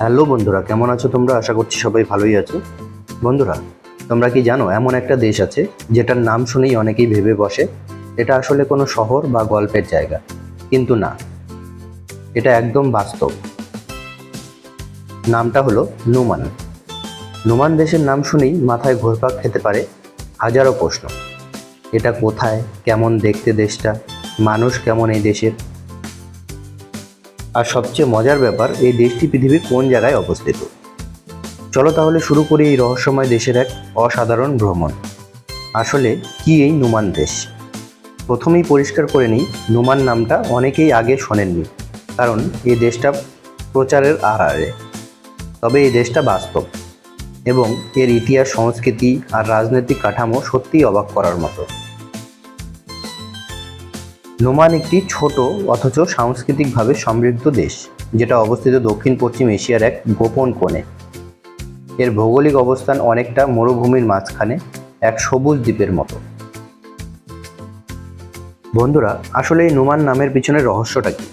Hello বন্ধুরা, কেমন আছো তোমরা? আশা করছি সবাই ভালোই আছো। বন্ধুরা, তোমরা কি জানো, এমন একটা দেশ আছে, যেটার নাম শুনেই অনেকেই ভেবে বসে, এটা আসলে কোনো শহর বা গল্পের জায়গা। কিন্তু না, এটা একদম বাস্তব। নামটা হলো নুমান। নুমান দেশের নাম শুনেই মাথায় ঘোরপাক খেতে পারে হাজারো প্রশ্ন। এটা কোথায়, কেমন দেখতে দেশটা, মানুষ কেমন এই দেশের? আর সবচেয়ে মজার ব্যাপার, এই দেশটি পৃথিবীর কোন জায়গায় অবস্থিত? চলো তাহলে শুরু করি এই রহস্যময় দেশের এক অসাধারণ ভ্রমণ। আসলে, কি এই নুমান দেশ? প্রথমেই পরিষ্কার করে নিই, নুমান নামটা অনেকেই আগে শোনেননি, কারণ এই দেশটা প্রচারের আড়ারে তবে এই দেশটা বাস্তব এবং এর ইতিহাস, সংস্কৃতি আর রাজনৈতিক কাঠামো সত্যিই অবাক করার মতো। নোমান একটি ছোট, অথচ সাংস্কৃতিকভাবে সমৃদ্ধ দেশ, যেটা অবস্থিত দক্ষিণ পশ্চিম এশিয়ার এক গোপন কোণে। এর ভৌগোলিক অবস্থান অনেকটা মরুভূমির মাঝখানে, এক সবুজ দ্বীপের মতো। বন্ধুরা, আসলে এই নুমান নামের পিছনে রহস্যটা কি?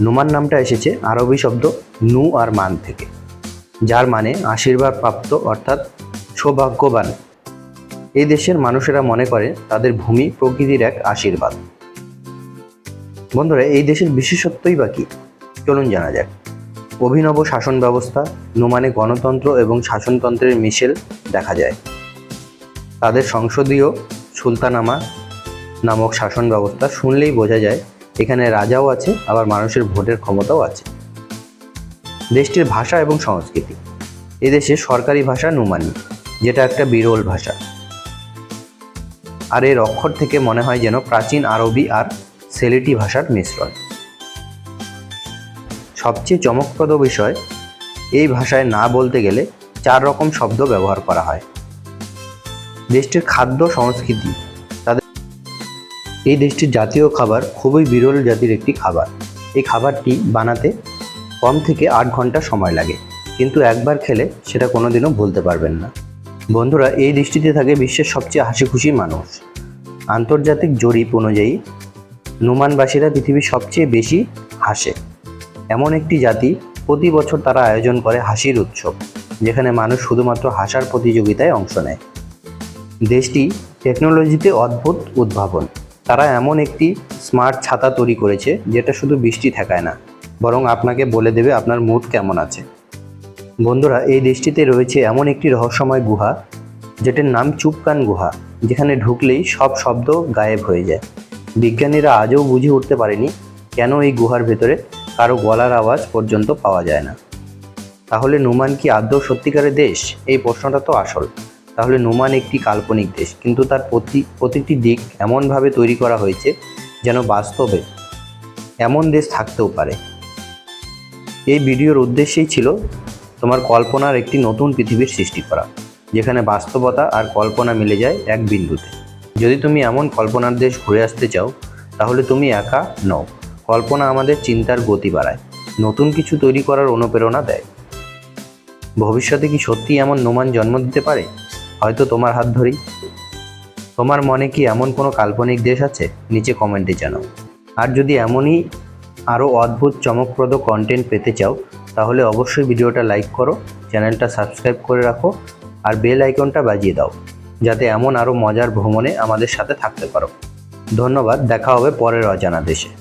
নুমান নামটা এসেছে আরবি শব্দ নু আর মান থেকে, যার মানে আশীর্বাদ প্রাপ্ত, অর্থাৎ সৌভাগ্যবান। এই দেশের মানুষেরা মনে করে তাদের ভূমি প্রকৃতির এক আশীর্বাদ। বন্ধুরা, এই দেশের বিশেষত্বই বা কি? চলুন জানা যাক। অভিনব শাসন ব্যবস্থা, নোমানে গণতন্ত্র এবং শাসনতন্ত্রের মিশেল দেখা যায়। তাদের সংসদীয় সুলতানামা নামক শাসন ব্যবস্থা শুনলেই বোঝা যায়, এখানে রাজাও আছে, আবার মানুষের ভোটের ক্ষমতাও আছে। দেশটির ভাষা এবং সংস্কৃতি। এদেশে সরকারি ভাষা নুমানি, যেটা একটা বিরল ভাষা। আর এর অক্ষর থেকে মনে হয় যেন প্রাচীন আরবি আর সেলেটি ভাষার মিশ্রণ। সবচেয়ে চমকপ্রদ বিষয়, এই ভাষায় না বলতে গেলে চার রকম শব্দ ব্যবহার করা হয়। দেশটির খাদ্য সংস্কৃতি, তাদের এই দেশটির জাতীয় খাবার খুবই বিরল জাতির একটি খাবার। এই খাবারটি বানাতে কম থেকে আট ঘণ্টা সময় লাগে, কিন্তু একবার খেলে সেটা কোনোদিনও ভুলতে পারবেন না। বন্ধুরা, এই দৃষ্টিতে থাকে বিশ্বের সবচেয়ে হাসি খুশি মানুষ। আন্তর্জাতিক জরিপ অনুযায়ী নুমানবাসীরা পৃথিবীর সবচেয়ে বেশি হাসে। এমন একটি জাতি প্রতি বছর তারা আয়োজন করে হাসির উৎসব, যেখানে মানুষ শুধুমাত্র হাসার প্রতিযোগিতায় অংশ নেয়। দেশটি টেকনোলজিতে অদ্ভুত উদ্ভাবন। তারা এমন একটি স্মার্ট ছাতা তৈরি করেছে, যেটা শুধু বৃষ্টি ঠেকায় না, বরং আপনাকে বলে দেবে আপনার মুড কেমন আছে। বন্ধুরা, এই দেশটিতে রয়েছে এমন একটি রহস্যময় গুহা, যেটার নাম চুপকান গুহা, যেখানে ঢুকলেই সব শব্দ গায়েব হয়ে যায়। বিজ্ঞানীরা আজও বুঝে উঠতে পারেনি কেন এই গুহার ভেতরে কারও গলার আওয়াজ পর্যন্ত পাওয়া যায় না। তাহলে নুমান কি আদৌ সত্যিকারের দেশ? এই প্রশ্নটা তো আসল। তাহলে নুমান একটি কাল্পনিক দেশ, কিন্তু তার প্রতি প্রতিটি দিক এমনভাবে তৈরি করা হয়েছে যেন বাস্তবে এমন দেশ থাকতেও পারে। এই ভিডিওর উদ্দেশ্যেই ছিল তোমার কল্পনার একটি নতুন পৃথিবীর সৃষ্টি করা, যেখানে বাস্তবতা আর কল্পনা মিলে যায় এক বিন্দুতে। যদি তুমি এমন কল্পনার দেশ ঘুরে আসতে চাও, তাহলে তুমি একা নও। কল্পনা আমাদের চিন্তার গতি বাড়ায়। নতুন কিছু তৈরি করার অনুপ্রেরণা দেয়। ভবিষ্যতে কি সত্যি এমন নোমান জন্ম দিতে পারে? হয়তো তোমার হাত ধরেই। তোমার মনে কি এমন কোনো কাল্পনিক দেশ আছে? নিচে কমেন্টে জানাও। আর যদি এমনই আরও অদ্ভুত, চমকপ্রদ কন্টেন্ট পেতে চাও, তাহলে অবশ্যই ভিডিওটা লাইক করো, চ্যানেলটা সাবস্ক্রাইব করে রাখো, আর বেল আইকনটা বাজিয়ে দাও। যাতে এমন আরও মজার ভ্রমণে আমাদের সাথে থাকতে পারো। ধন্যবাদ, দেখা হবে পরের অজানা দেশে।